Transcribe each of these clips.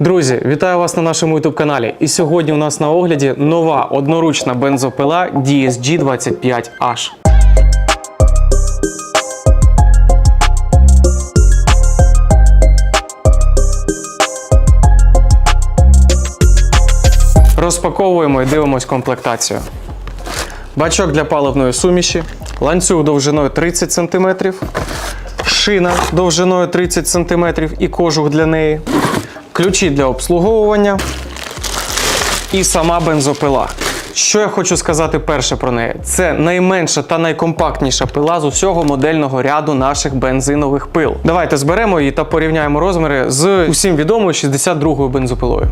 Друзі, вітаю вас на нашому youtube каналі. І сьогодні у нас на огляді нова одноручна бензопила DSG 25H. Розпаковуємо і дивимось комплектацію. Бачок для паливної суміші, ланцюг довжиною 30 см, шина довжиною 30 см і кожух для неї, ключі для обслуговування і сама бензопила. Що я хочу сказати перше про неї? Це найменша та найкомпактніша пила з усього модельного ряду наших бензинових пил. Давайте зберемо її та порівняємо розміри з усім відомою 62-ю бензопилою.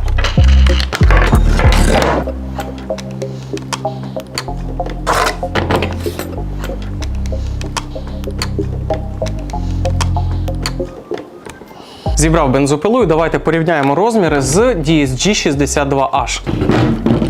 Зібрав бензопилу і давайте порівняємо розміри з DSG 62H.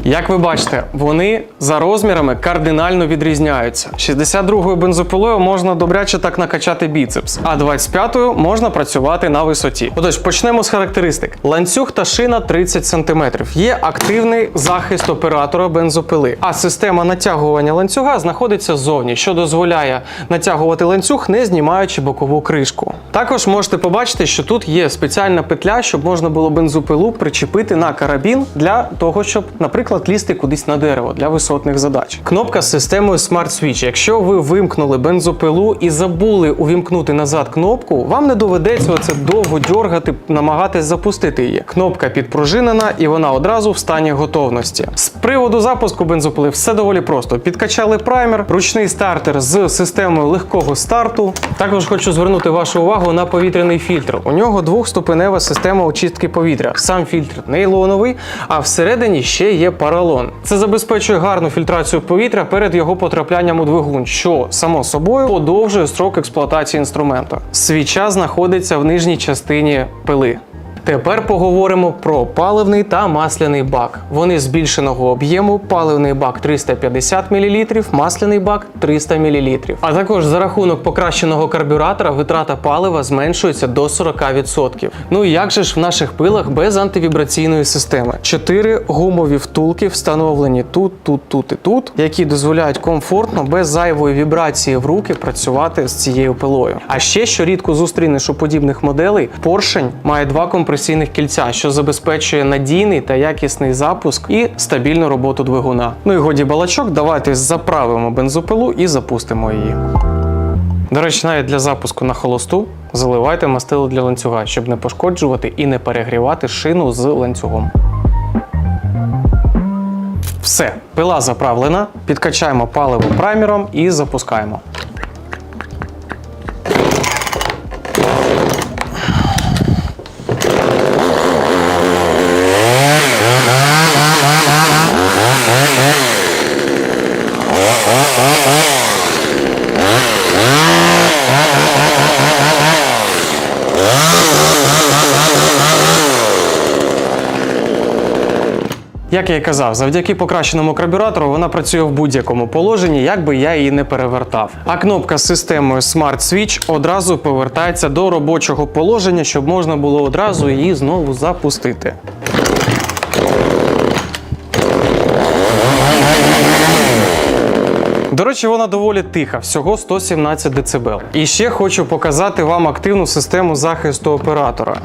Як ви бачите, вони за розмірами кардинально відрізняються. 62-ю бензопилою можна добряче так накачати біцепс, а 25-ю можна працювати на висоті. Отож, почнемо з характеристик. Ланцюг та шина 30 см. Є активний захист оператора бензопили, а система натягування ланцюга знаходиться ззовні, що дозволяє натягувати ланцюг, не знімаючи бокову кришку. Також можете побачити, що тут є спеціальна петля, щоб можна було бензопилу причепити на карабін для того, щоб, наприклад, лізти кудись на дерево для висотних задач. Кнопка з системою Smart Switch. Якщо ви вимкнули бензопилу і забули увімкнути назад кнопку, вам не доведеться оце довго дьоргати, намагатись запустити її. Кнопка підпружинена і вона одразу в стані готовності. З приводу запуску бензопили все доволі просто. Підкачали праймер, ручний стартер з системою легкого старту. Також хочу звернути вашу увагу на повітряний фільтр. У нього двохступенева система очистки повітря. Сам фільтр нейлоновий, а всередині ще є паралон. Це забезпечує гарну фільтрацію повітря перед його потраплянням у двигун, що само собою подовжує строк експлуатації інструменту. Свіча знаходиться в нижній частині пили. Тепер поговоримо про паливний та масляний бак. Вони збільшеного об'єму, паливний бак 350 мл, масляний бак 300 мл. А також за рахунок покращеного карбюратора витрата палива зменшується до 40%. Ну і як же ж в наших пилах без антивібраційної системи? Чотири гумові втулки встановлені тут, тут, тут і тут, які дозволяють комфортно без зайвої вібрації в руки працювати з цією пилою. А ще що рідко зустрінеш у подібних моделей, поршень має два компресійних кільця, що забезпечує надійний та якісний запуск і стабільну роботу двигуна. Ну і годі балачок, давайте заправимо бензопилу і запустимо її. До речі, навіть для запуску на холосту заливайте мастило для ланцюга, щоб не пошкоджувати і не перегрівати шину з ланцюгом. Все, пила заправлена, підкачаємо паливо праймером і запускаємо. Як я і казав, завдяки покращеному карбюратору вона працює в будь-якому положенні, як би я її не перевертав. А кнопка з системою Smart Switch одразу повертається до робочого положення, щоб можна було одразу її знову запустити. До речі, вона доволі тиха, всього 117 дБ. І ще хочу показати вам активну систему захисту оператора.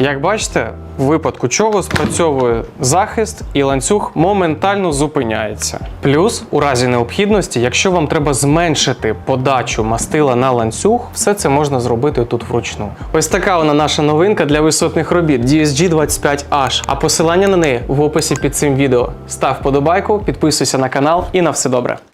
Як бачите, в випадку чого спрацьовує захист і ланцюг моментально зупиняється. Плюс, у разі необхідності, якщо вам треба зменшити подачу мастила на ланцюг, все це можна зробити тут вручну. Ось така вона наша новинка для висотних робіт DSG 25H. А посилання на неї в описі під цим відео. Став подобайку, підписуйся на канал і на все добре.